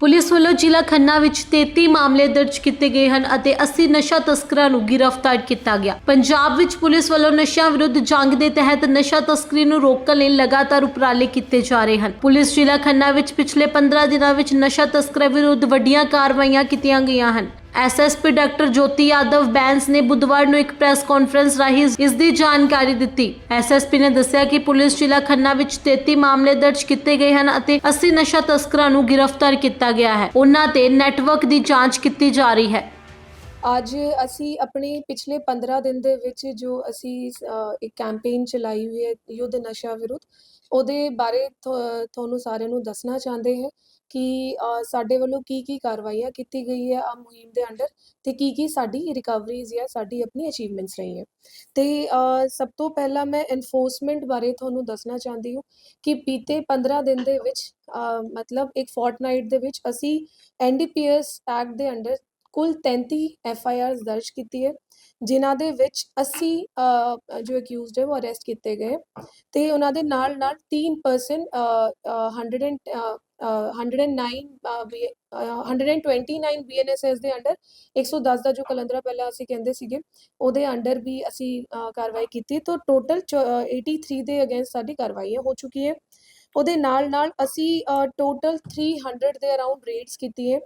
Police ਵੱਲੋਂ ਜ਼ਿਲ੍ਹਾ ਖੰਨਾ ਵਿੱਚ 33 ਮਾਮਲੇ ਦਰਜ ਕੀਤੇ ਗਏ ਹਨ ਅਤੇ 80 ਨਸ਼ਾ ਤਸਕਰਾਂ ਨੂੰ ਗ੍ਰਿਫਤਾਰ ਕੀਤਾ ਗਿਆ। ਪੰਜਾਬ ਵਿੱਚ ਪੁਲਿਸ ਵੱਲੋਂ ਨਸ਼ਿਆਂ ਵਿਰੁੱਧ ਜੰਗ ਦੇ ਤਹਿਤ ਨਸ਼ਾ ਤਸਕਰੀ ਨੂੰ ਰੋਕਣ ਲਈ ਲਗਾਤਾਰ ਉਪਰਾਲੇ ਕੀਤੇ ਜਾ ਰਹੇ ਹਨ। ਪੁਲਿਸ ਜ਼ਿਲ੍ਹਾ ਖੰਨਾ ਵਿੱਚ ਪਿਛਲੇ 15 ਦਿਨਾਂ ਵਿੱਚ ਨਸ਼ਾ ਤਸਕਰਾਂ ਵਿਰੁੱਧ ਵੱਡੀਆਂ ਕਾਰਵਾਈਆਂ ਕੀਤੀਆਂ ਗਈਆਂ ਹਨ। ਐਸਐਸਪੀ ਡਾਕਟਰ ਜੋਤੀ ਯਾਦਵ ਬੈਂਸ ਨੇ ਬੁੱਧਵਾਰ ਨੂੰ ਇੱਕ ਪ੍ਰੈਸ ਕਾਨਫਰੰਸ ਰਾਹੀਂ ਇਸ ਦੀ ਜਾਣਕਾਰੀ ਦਿੱਤੀ। ਐਸਐਸਪੀ ਨੇ ਦੱਸਿਆ ਕਿ ਪੁਲਿਸ ਜ਼ਿਲ੍ਹਾ ਖੰਨਾ ਵਿੱਚ 33 ਮਾਮਲੇ ਦਰਜ ਕੀਤੇ ਗਏ ਹਨ ਅਤੇ 80 ਨਸ਼ਾ ਤਸਕਰਾਂ ਨੂੰ ਗ੍ਰਿਫਤਾਰ ਕੀਤਾ ਗਿਆ ਹੈ। ਉਹਨਾਂ ਤੇ ਨੈਟਵਰਕ ਦੀ ਜਾਂਚ ਕੀਤੀ ਜਾ ਰਹੀ ਹੈ। ਅੱਜ ਅਸੀਂ ਆਪਣੇ ਪਿਛਲੇ 15 ਦਿਨ ਦੇ ਵਿੱਚ ਜੋ ਅਸੀਂ ਇੱਕ ਕੈਂਪੇਨ ਚਲਾਈ ਹੋਈ ਹੈ ਯੁੱਧ ਨਸ਼ਾ ਵਿਰੁੱਧ ਉਹਦੇ ਬਾਰੇ ਤੁਹਾ- ਤੁਹਾਨੂੰ ਸਾਰਿਆਂ ਨੂੰ ਦੱਸਣਾ ਚਾਹੁੰਦੇ ਹੈ ਕਿ ਸਾਡੇ ਵੱਲੋਂ ਕੀ ਕੀ ਕਾਰਵਾਈਆਂ ਕੀਤੀ ਗਈ ਹੈ ਆ ਮੁਹਿੰਮ ਦੇ ਅੰਡਰ ਤੇ ਕੀ ਕੀ ਸਾਡੀ ਰਿਕਵਰੀਜ਼ ਜਾਂ ਸਾਡੀ ਆਪਣੀ ਅਚੀਵਮੈਂਟਸ ਰਹੀਆਂ। ਤੇ ਅ, ਸਭ ਤੋਂ ਪਹਿਲਾਂ ਮੈਂ ਐਨਫੋਰਸਮੈਂਟ ਬਾਰੇ ਤੁਹਾਨੂੰ ਦੱਸਣਾ ਚਾਹੁੰਦੀ ਹਾਂ ਕਿ ਬੀਤੇ 15 ਦਿਨ ਦੇ ਵਿੱਚ ਮਤਲਬ ਇੱਕ ਫੋਰਟਨਾਈਟ ਦੇ ਵਿੱਚ ਅਸੀਂ ਐਨਡੀਪੀਐਸ ਐਕਟ ਦੇ ਅੰਡਰ ਕੁੱਲ 33 ਐਫ ਆਈ ਆਰਸ ਦਰਜ ਕੀਤੀ ਹੈ ਜਿਨ੍ਹਾਂ ਦੇ ਵਿੱਚ 80 ਜੋ ਅਕਿਊਜ਼ਡ ਹੈ ਉਹ ਅਰੈਸਟ ਕੀਤੇ ਗਏ ਤੇ ਉਹਨਾਂ ਦੇ ਨਾਲ ਨਾਲ 3 person 100 and, uh, uh, 109 uh, B- uh, 129 BNSS ਦੇ ਅੰਡਰ 110 ਦਾ ਜੋ ਕਲੰਦਰਾ ਪਹਿਲਾਂ ਅਸੀਂ ਕਹਿੰਦੇ ਸੀਗੇ ਉਹਦੇ ਅੰਡਰ ਵੀ ਅਸੀਂ ਕਾਰਵਾਈ ਕੀਤੀ ਤਾਂ ਟੋਟਲ 83 ਦੇ ਅਗੇਂਸਟ ਸਾਡੀ ਕਾਰਵਾਈ ਹੋ ਚੁੱਕੀ ਹੈ। ਉਹਦੇ ਨਾਲ ਨਾਲ ਅਸੀਂ ਟੋਟਲ 300 ਦੇ ਅਰਾਊਂਡ ਰੇਡਸ ਕੀਤੀ ਹੈ।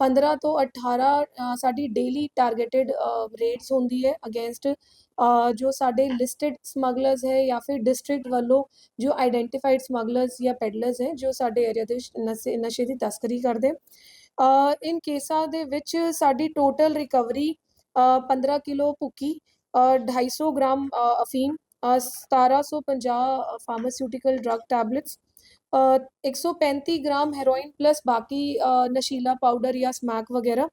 15 ਤੋਂ 18 ਸਾਡੀ ਡੇਲੀ ਟਾਰਗੇਟਡ ਰੇਡਸ ਹੁੰਦੀ ਹੈ ਅਗੇਂਸਟ ਜੋ ਸਾਡੇ ਲਿਸਟਡ ਸਮਗਲਰਸ ਹੈ ਜਾਂ ਫਿਰ ਡਿਸਟ੍ਰਿਕਟ ਵੱਲੋਂ ਜੋ ਆਈਡੈਂਟੀਫਾਈਡ ਸਮਗਲਰਸ ਜਾਂ ਪੈਡਲਰਸ ਹੈ ਜੋ ਸਾਡੇ ਏਰੀਆ ਦੇ ਵਿੱਚ ਨਸ਼ੇ ਨਸ਼ੇ ਦੀ ਤਸਕਰੀ ਕਰਦੇ ਇਨ ਕੇਸਾਂ ਦੇ ਵਿੱਚ ਸਾਡੀ ਟੋਟਲ ਰਿਕਵਰੀ 15 ਕਿਲੋ ਭੁੱਕੀ ਅ, 250 ਗ੍ਰਾਮ ਅਫੀਮ 1750 pharmaceutical drug tablets uh, 135 gram heroin plus ਬਾਕੀ ਨਸ਼ੀਲਾ ਪਾਊਡਰ ਜਾਂ ਸਮੈਕ ਵਗੈਰਾ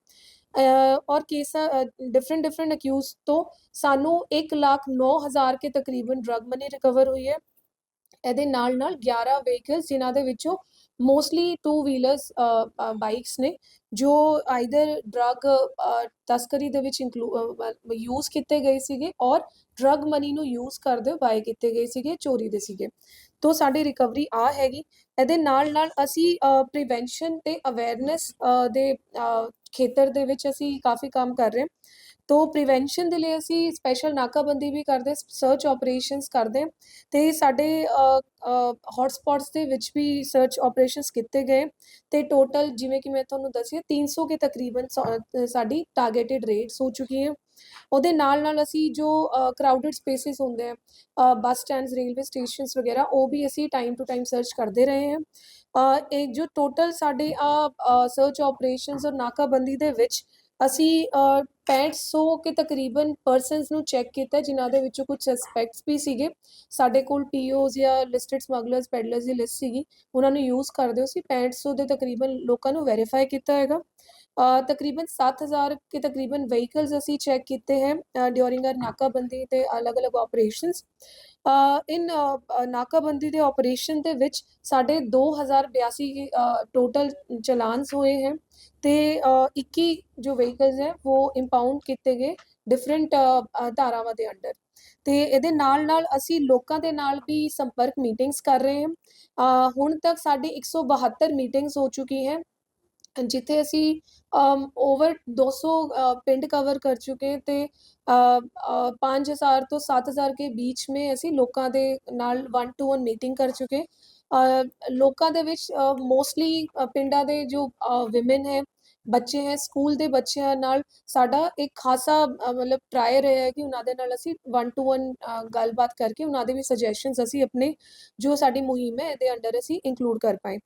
ਔਰ ਕੇਸਾਂ ਡਿਫਰੈਂਟ ਡਿਫਰੈਂਟ ਅਕਿਊਜ਼ ਤੋਂ ਸਾਨੂੰ 1 ਲੱਖ 9000 ਕੇ ਤਕਰੀਬਨ ਡਰੱਗ ਮਨੀ ਰਿਕਵਰ ਹੋਈ ਹੈ। ਇਹਦੇ ਨਾਲ ਨਾਲ 11 ਵਹੀਕਲਸ ਜਿਨ੍ਹਾਂ ਦੇ ਵਿੱਚੋਂ ਮੋਸਟਲੀ ਟੂ ਵੀਲਰਸ ਬਾਈਕਸ ਨੇ ਜੋ ਆਈਦਰ ਡਰੱਗ ਤਸਕਰੀ ਦੇ ਵਿੱਚ ਯੂਜ਼ ਕੀਤੇ ਗਏ ਸੀਗੇ ਔਰ ਡਰੱਗ ਮਨੀ ਨੂੰ ਯੂਜ਼ ਕਰਦੇ ਬਾਏ ਕੀਤੇ ਗਏ ਸੀਗੇ, ਚੋਰੀ ਦੇ ਸੀਗੇ। ਤੋਂ ਸਾਡੀ ਰਿਕਵਰੀ ਆ ਹੈਗੀ। ਇਹਦੇ ਨਾਲ ਨਾਲ ਅਸੀਂ ਪ੍ਰੀਵੈਂਸ਼ਨ ਤੇ ਅਵੇਅਰਨੈਸ ਦੇ ਖੇਤਰ ਦੇ ਵਿੱਚ ਅਸੀਂ ਕਾਫੀ ਕੰਮ ਕਰ ਰਹੇ ਹਾਂ। ਤੋਂ ਪ੍ਰੀਵੈਂਸ਼ਨ ਦੇ ਲਈ ਅਸੀਂ ਸਪੈਸ਼ਲ ਨਾਕਾਬੰਦੀ ਵੀ ਕਰਦੇ ਸਰਚ ਆਪਰੇਸ਼ਨਸ ਕਰਦੇ ਹਾਂ ਤੇ ਸਾਡੇ ਹੌਟ ਦੇ ਵਿੱਚ ਵੀ ਸਰਚ ਆਪਰੇਸ਼ਨਸ ਕੀਤੇ ਗਏ ਤੇ ਟੋਟਲ ਜਿਵੇਂ ਕਿ ਮੈਂ ਤੁਹਾਨੂੰ ਦੱਸਿਆ 300 ਕੇ ਤਕਰੀਬਨ ਸਾ- ਸਾਡੀ ਟਾਰਗੇਟਡ ਰੇਟਸ ਹੋ ਚੁੱਕੀ ਹੈ। ਉਹਦੇ ਨਾਲ ਨਾਲ ਅਸੀਂ ਜੋ ਕਰਾਊਡਡ ਸਪੇਸਿਸ ਹੁੰਦੇ ਆ ਬੱਸ ਸਟੈਂਡਸ ਰੇਲਵੇ ਸਟੇਸ਼ਨਸ ਵਗੈਰਾ, ਉਹ ਵੀ ਅਸੀਂ ਟਾਈਮ ਟੂ ਟਾਈਮ ਸਰਚ ਕਰਦੇ ਰਹੇ ਹਾਂ। ਇਹ ਜੋ ਟੋਟਲ ਸਾਡੇ ਆ ਸਰਚ ਆਪਰੇਸ਼ਨਸ ਔਰ ਨਾਕਾਬੰਦੀ ਦੇ ਵਿੱਚ ਅਸੀਂ ਅ, 6500 ਕੇ ਤਕਰੀਬਨ ਪਰਸਨਸ ਨੂੰ ਚੈੱਕ ਕੀਤਾ ਜਿਨ੍ਹਾਂ ਦੇ ਵਿੱਚੋਂ ਕੁਝ ਸਸਪੈਕਟਸ ਵੀ ਸੀਗੇ। ਸਾਡੇ ਕੋਲ ਪੀਓਜ਼ ਜਾਂ ਲਿਸਟਡ ਸਮਗਲਰਸ ਪੈਡਲਰਸ ਦੀ ਲਿਸਟ ਸੀਗੀ। ਉਹਨਾਂ ਨੂੰ ਯੂਜ਼ ਕਰਦੇ ਹੋ ਸੀ। 6500 ਦੇ ਤਕਰੀਬਨ ਲੋਕਾਂ ਨੂੰ ਵੈਰੀਫਾਈ ਕੀਤਾ ਹੈਗਾ। ਅ, ਤਕਰੀਬਨ 7000 ਕੇ ਤਕਰੀਬਨ ਵਹੀਕਲਸ ਅਸੀਂ ਚੈੱਕ ਕੀਤੇ ਹੈ ਡਿਊਰਿੰਗ ਆਰ ਨਾਕਾਬੰਦੀ ਤੇ ਅਲੱਗ-ਅਲੱਗ ਆਪਰੇਸ਼ਨਸ ਇਨ ਨਾਕਾਬੰਦੀ ਦੇ ਆਪਰੇਸ਼ਨ ਦੇ ਵਿੱਚ ਸਾਡੇ 2082 ਟੋਟਲ ਚਲਾਨਸ ਹੋਏ ਹੈ ਤੇ ਅ, 21 ਜੋ ਵਹੀਕਲਸ ਹੈ ਉਹ ਇੰਪਾਊਂਡ ਕੀਤੇ ਗਏ ਡਿਫਰੈਂਟ ਧਾਰਾਵਾਂ ਦੇ ਅੰਡਰ ਤੇ ਇਹਦੇ ਨਾਲ ਨਾਲ ਅਸੀਂ ਲੋਕਾਂ ਦੇ ਨਾਲ ਵੀ ਸੰਪਰਕ ਮੀਟਿੰਗਸ ਕਰ ਰਹੇ ਹਾਂ। ਹੁਣ ਤੱਕ ਸਾਡੀ 172 ਮੀਟਿੰਗਸ ਹੋ ਚੁੱਕੀ ਹੈ ਜਿੱਥੇ ਅਸੀਂ ਓਵਰ 200 ਅ, ਪਿੰਡ ਕਵਰ ਕਰ ਚੁੱਕੇ ਤੇ ਅ, ਅ, 5000 ਤੋਂ 7000 ਕੇ बीच में ਅਸੀਂ ਲੋਕਾਂ ਦੇ ਨਾਲ 1 ਟੂ 1 ਮੀਟਿੰਗ ਕਰ ਚੁੱਕੇ ਅ, ਲੋਕਾਂ ਦੇ ਵਿੱਚ ਮੋਸਟਲੀ ਪਿੰਡਾਂ ਦੇ ਜੋ ਵਿਮਨ ਹੈ ਬੱਚੇ ਹੈ, ਸਕੂਲ ਦੇ ਬੱਚਿਆਂ ਨਾਲ ਸਾਡਾ ਇੱਕ ਖਾਸਾ ਮਤਲਬ ਟਰਾਈ ਰਿਹਾ ਹੈ ਕਿ ਉਹਨਾਂ ਦੇ ਨਾਲ ਅਸੀਂ 1 ਟੂ 1 ਗੱਲਬਾਤ ਕਰਕੇ ਉਹਨਾਂ ਦੇ ਵੀ ਸੁਜੈਸ਼ਨਸ ਅਸੀਂ ਆਪਣੇ ਜੋ ਸਾਡੀ ਮੁਹਿੰਮ ਹੈ, ਇਹਦੇ ਅੰਡਰ ਅਸੀਂ ਇਨਕਲੂਡ ਕਰ ਪਾਏ।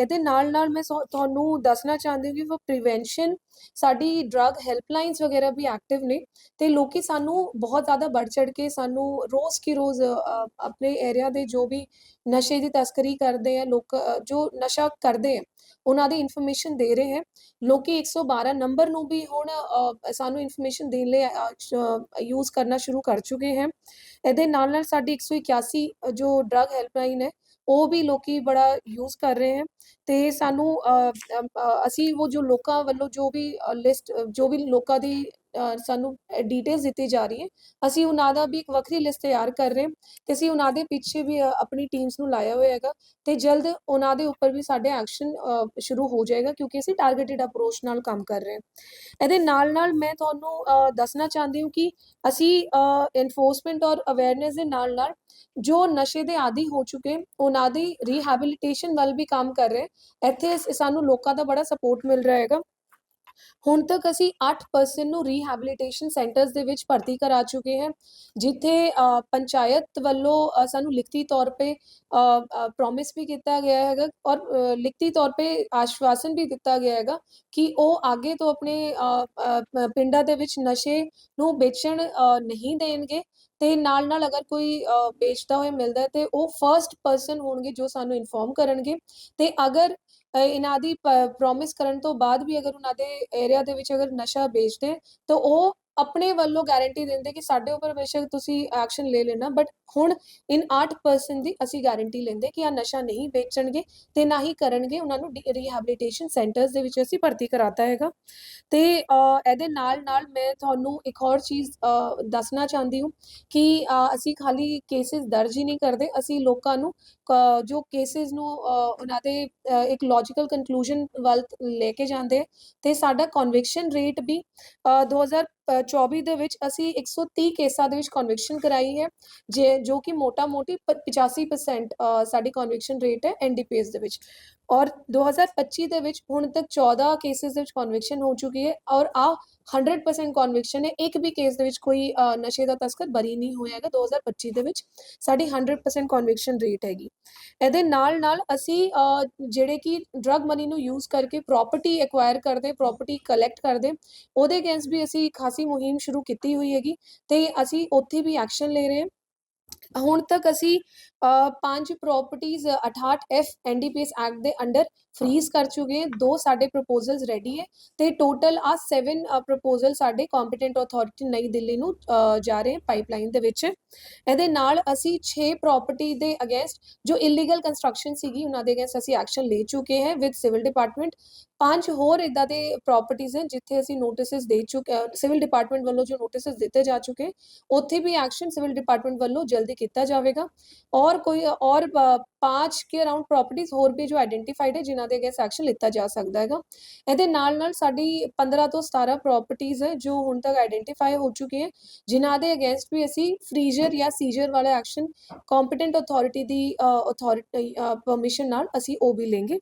ਇਹਦੇ ਨਾਲ ਨਾਲ ਮੈਂ ਸੋ- ਤੁਹਾਨੂੰ ਦੱਸਣਾ ਚਾਹੁੰਦੀ ਹਾਂ ਕਿ ਫॉर ਪ੍ਰੀਵੈਂਸ਼ਨ ਸਾਡੀ ਡਰੱਗ ਹੈਲਪਲਾਈਨਸ ਵਗੈਰਾ ਵੀ ਐਕਟਿਵ ਨੇ ਤੇ ਲੋਕੀ ਸਾਨੂੰ ਬਹੁਤ ਜ਼ਿਆਦਾ ਵੱਧ ਚੜ ਕੇ ਸਾਨੂੰ ਰੋਜ਼ ਕੀ ਰੋਜ਼ ਆਪਣੇ ਏਰੀਆ ਦੇ ਜੋ ਵੀ ਨਸ਼ੇ ਦੀ ਤਸਕਰੀ ਕਰਦੇ ਆ, ਲੋਕ ਜੋ ਨਸ਼ਾ ਕਰਦੇ ਆ, ਉਹਨਾਂ ਦੀ ਇਨਫੋਰਮੇਸ਼ਨ ਦੇ ਰਹੇ ਹੈ ਲੋਕੀ 112 ਨੰਬਰ ਨੂੰ ਵੀ ਹੁਣ ਸਾਨੂੰ ਇਨਫੋਰਮੇਸ਼ਨ ਦੇਣ ਲਈ ਯੂਜ਼ ਕਰਨਾ ਸ਼ੁਰੂ ਕਰ ਚੁੱਕੇ ਹੈ। ਇਹਦੇ ਨਾਲ ਨਾਲ ਸਾਡੀ 181 ਜੋ ਡਰੱਗ ਹੈਲਪਲਾਈਨ ਹੈ ਉਹ ਵੀ ਲੋਕੀ ਬੜਾ ਯੂਜ਼ ਕਰ ਰਹੇ ਹੈ ਤੇ ਸਾਨੂੰ ਅਸੀਂ ਉਹ ਜੋ ਲੋਕਾਂ ਵੱਲੋਂ ਜੋ ਵੀ ਲਿਸਟ ਜੋ ਵੀ ਲੋਕਾਂ ਦੀ ਸਾਨੂੰ ਡਿਟੇਲਸ ਦਿੱਤੀ ਜਾ ਰਹੀ ਹੈ। ਅਸੀਂ ਉਹਨਾਂ ਦਾ ਵੀ ਇੱਕ ਵੱਖਰੀ ਲਿਸਟ ਤਿਆਰ ਕਰ ਰਹੇ ਹਾਂ ਤੇ ਅਸੀਂ ਉਹਨਾਂ ਦੇ ਪਿੱਛੇ ਵੀ ਆਪਣੀ ਟੀਮਸ ਨੂੰ ਲਾਇਆ ਹੋਇਆ ਹੈਗਾ ਤੇ ਜਲਦ ਉਹਨਾਂ ਦੇ ਉੱਪਰ ਵੀ ਸਾਡੇ ਐਕਸ਼ਨ ਸ਼ੁਰੂ ਹੋ ਜਾਏਗਾ ਕਿਉਂਕਿ ਅਸੀਂ ਟਾਰਗੇਟਿਡ ਅਪਰੋਚ ਨਾਲ ਕੰਮ ਕਰ ਰਹੇ ਹਾਂ। ਇਹਦੇ ਨਾਲ ਨਾਲ ਮੈਂ ਤੁਹਾਨੂੰ ਦੱਸਣਾ ਚਾਹੁੰਦੀ ਹਾਂ ਕਿ ਅਸੀਂ ਇਨਫੋਰਸਮੈਂਟ ਔਰ ਅਵੇਅਰਨੈਸ ਦੇ ਨਾਲ ਨਾਲ ਜੋ ਨਸ਼ੇ ਦੇ ਆਦੀ ਹੋ ਚੁੱਕੇ ਉਹਨਾਂ ਦੀ ਰੀਹੈਬਿਲਿਟੇਸ਼ਨ ਵੱਲ ਵੀ ਕੰਮ ਕਰ ਰਹੇ ਇੱਥੇ ਸਾਨੂੰ ਲੋਕਾਂ ਦਾ ਬੜਾ ਸਪੋਰਟ ਮਿਲ ਰਿਹਾ ਹੈਗਾ। ਹੁਣ ਤੱਕ ਅਸੀਂ 8 ਪਰਸਨ ਨੂੰ ਰੀਹੈਬਿਲਿਟੇਸ਼ਨ ਸੈਂਟਰਸ ਦੇ ਵਿੱਚ ਭਰਤੀ ਕਰਾ ਚੁੱਕੇ ਹਾਂ, ਜਿੱਥੇ ਪੰਚਾਇਤ ਵੱਲੋਂ ਸਾਨੂੰ ਲਿਖਤੀ ਤੌਰ ਤੇ ਪ੍ਰੋਮਿਸ ਵੀ ਕੀਤਾ ਗਿਆ ਹੈਗਾ ਔਰ ਲਿਖਤੀ ਤੌਰ ਤੇ ਆਸ਼ਵਾਸਨ ਵੀ ਦਿੱਤਾ ਗਿਆ ਹੈਗਾ ਕਿ ਉਹ ਅੱਗੇ ਤੋਂ ਆਪਣੇ ਪਿੰਡਾਂ ਦੇ ਵਿੱਚ ਨਸ਼ੇ ਨੂੰ ਵੇਚਣ ਨਹੀਂ ਦੇਣਗੇ ਤੇ ਨਾਲ ਨਾਲ ਅਗਰ ਕੋਈ ਵੇਚਦਾ ਹੋਇਆ ਮਿਲਦਾ ਹੈ ਤੇ ਉਹ ਫਰਸਟ ਪਰਸਨ ਹੋਣਗੇ ਜੋ ਸਾਨੂੰ ਇਨਫੋਰਮ ਕਰਨਗੇ ਤੇ ਅਗਰ ਇਹਨਾਂ ਦੀ ਪ੍ਰੋਮਿਸ ਕਰਨ ਤੋਂ ਬਾਅਦ ਵੀ ਅਗਰ ਉਹਨਾਂ ਦੇ ਏਰੀਆ ਦੇ ਵਿੱਚ ਅਗਰ ਨਸ਼ਾ ਵੇਚਦੇ, ਤਾਂ ਉਹ ਆਪਣੇ ਵੱਲੋਂ ਗਾਰੰਟੀ ਦਿੰਦੇ ਕਿ ਸਾਡੇ ਉੱਪਰ ਬੇਸ਼ੱਕ ਤੁਸੀਂ ਐਕਸ਼ਨ ਲੈ ਲੈਣਾ ਬਟ ਹੁਣ ਇਨ 8% ਦੀ ਅਸੀਂ ਗਾਰੰਟੀ ਲੈਂਦੇ ਕਿ ਆ ਨਸ਼ਾ ਨਹੀਂ ਵੇਚਣਗੇ ਤੇ ਨਾ ਹੀ ਕਰਨਗੇ ਉਹਨਾਂ ਨੂੰ ਰੀਹੈਬਿਲਿਟੇਸ਼ਨ ਸੈਂਟਰਸ ਦੇ ਵਿੱਚ ਅਸੀਂ ਭਰਤੀ ਕਰਾਤਾ ਹੈਗਾ। ਤੇ ਇਹਦੇ ਨਾਲ ਨਾਲ ਮੈਂ ਤੁਹਾਨੂੰ ਇੱਕ ਹੋਰ ਚੀਜ਼ ਦੱਸਣਾ ਚਾਹੁੰਦੀ ਹਾਂ ਕਿ ਅਸੀਂ ਖਾਲੀ ਕੇਸਿਸ ਦਰਜ ਹੀ ਨਹੀਂ ਕਰਦੇ ਅਸੀਂ ਲੋਕਾਂ ਨੂੰ ਜੋ ਕੇਸਿਸ ਨੂੰ ਉਹਨਾਂ ਦੇ ਇੱਕ ਲੌਜੀਕਲ ਕਨਕਲੂਜਨ ਵੱਲ ਲੈ ਕੇ ਜਾਂਦੇ ਤੇ ਸਾਡਾ ਕਨਵਿਕਸ਼ਨ ਰੇਟ ਵੀ ਅ, 2024 ਦੇ ਵਿੱਚ ਅਸੀਂ 130 ਕੇਸਾਂ ਦੇ ਵਿੱਚ ਕਨਵਿਕਸ਼ਨ ਕਰਾਈ ਹੈ, ਜੇ ਜੋ ਕਿ ਮੋਟਾ-ਮੋਟੀ ਪ 85% ਸਾਡੀ ਕਨਵਿਕਸ਼ਨ ਰੇਟ ਹੈ ਐਨਡੀਪੀਐਸ ਦੇ ਵਿੱਚ। ਔਰ 2025 ਦੇ ਵਿੱਚ ਹੁਣ ਤੱਕ 14 ਕੇਸਿਸ ਦੇ ਵਿੱਚ ਕਨਵਿਕਸ਼ਨ ਹੋ ਚੁੱਕੀ ਹੈ ਔਰ ਆ 100% ਕਨਵਿਕਸ਼ਨ ਹੈ, ਇੱਕ ਵੀ ਕੇਸ ਦੇ ਵਿੱਚ ਕੋਈ ਨਸ਼ੇ ਦਾ ਤਸਕਰ ਬਰੀ ਨਹੀਂ ਹੋਇਆ ਹੈਗਾ 2025 ਦੇ ਵਿੱਚ, ਸਾਡੀ 100% ਕਨਵਿਕਸ਼ਨ ਰੇਟ ਹੈਗੀ। ਇਹਦੇ ਨਾਲ ਨਾਲ ਅਸੀਂ ਜਿਹੜੇ ਕਿ ਡਰਗ ਮਨੀ ਨੂੰ ਯੂਜ਼ ਕਰਕੇ ਪ੍ਰਾਪਰਟੀ ਐਕਵਾਇਰ ਕਰਦੇ ਪ੍ਰਾਪਰਟੀ ਕਲੈਕਟ ਕਰਦੇ, ਉਹਦੇ ਅਗੇਂਸਟ ਵੀ ਅਸੀਂ ਖਾਸ ਮੁਹਿੰਮ ਸ਼ੁਰੂ ਕੀਤੀ ਹੋਈ ਹੈਗੀ ਤੇ ਅਸੀਂ ਉੱਥੇ ਵੀ ਐਕਸ਼ਨ ਲੈ ਰਹੇ ਹਾਂ। ਹੁਣ ਤੱਕ ਅਸੀਂ ਪੰਜ ਪ੍ਰਾਪਰਟੀਆਂ 68 ਐਫ ਐਨਡੀਪੀਐਸ ਐਕਟ ਦੇ ਅੰਡਰ ਫ੍ਰੀਜ਼ ਕਰ ਚੁੱਕੇ ਹਾਂ। ਦੋ ਸਾਡੇ ਪ੍ਰਪੋਜ਼ਲਸ ਰੈਡੀ ਹੈ ਤੇ ਟੋਟਲ ਆ 7 ਪ੍ਰਪੋਜ਼ਲ ਸਾਡੇ ਕੰਪੀਟੈਂਟ ਅਥਾਰਟੀ ਨਈ ਦਿੱਲੀ ਨੂੰ ਜਾ ਰਹੇ ਪਾਈਪਲਾਈਨ ਦੇ ਵਿੱਚ। ਇਹਦੇ ਨਾਲ ਅਸੀਂ 6 ਪ੍ਰਾਪਰਟੀ ਦੇ ਅਗੇਂਸਟ ਜੋ ਇਲੀਗਲ ਕੰਸਟਰਕਸ਼ਨ ਸੀਗੀ, ਉਹਨਾਂ ਦੇ ਅਗੇਂਸਟ ਅਸੀਂ ਐਕਸ਼ਨ ਲੈ ਚੁੱਕੇ ਹਾਂ ਵਿਦ ਸਿਵਲ ਡਿਪਾਰਟਮੈਂਟ ਪੰਜ ਹੋਰ ਇਦਾਂ ਦੇ ਪ੍ਰਾਪਰਟੀਆਂ ਹਨ ਜਿੱਥੇ ਅਸੀਂ ਨੋਟਿਸਸ ਦੇ ਚੁੱਕੇ ਸਿਵਲ ਡਿਪਾਰਟਮੈਂਟ ਵੱਲੋਂ ਜੋ ਨੋਟਿਸਸ ਦਿੱਤੇ ਜਾ ਚੁੱਕੇ, ਉੱਥੇ ਵੀ ਐਕਸ਼ਨ ਸਿਵਲ ਡਿਪਾਰਟਮੈਂਟ ਵੱਲੋਂ जल्दी किया जाएगा और कोई और पांच ਕੇ ਅਰਾਊਂਡ ਪ੍ਰਾਪਰਟੀਆਂ ਹੋਰ ਵੀ ਜੋ ਆਇਡੈਂਟੀਫਾਈਡ ਹੈ, ਜਿਨ੍ਹਾਂ ਦੇ ਅਗੇਂਸ ਐਕਸ਼ਨ ਲਿੱਤਾ ਜਾ ਸਕਦਾ ਹੈਗਾ। ਇਹਦੇ ਨਾਲ ਨਾਲ ਸਾਡੀ 15 ਤੋਂ 17 ਪ੍ਰਾਪਰਟੀਆਂ ਹੈ, ਜੋ ਹੁਣ ਤੱਕ ਆਈਡੈਂਟੀਫਾਈ ਹੋ ਚੁੱਕੀ ਹੈ, ਜਿਨ੍ਹਾਂ ਦੇ ਅਗੇਂਸਟ ਵੀ ਅਸੀਂ ਫ੍ਰੀਜ਼ਰ ਜਾਂ ਸੀਜ਼ਰ ਵਾਲਾ ਐਕਸ਼ਨ ਕੰਪੀਟੈਂਟ ਅਥਾਰਟੀ ਦੀ ਅਥਾਰਟੀ ਪਰਮਿਸ਼ਨ ਨਾਲ ਅਸੀਂ ਉਹ ਵੀ ਲੇਂਗੇ।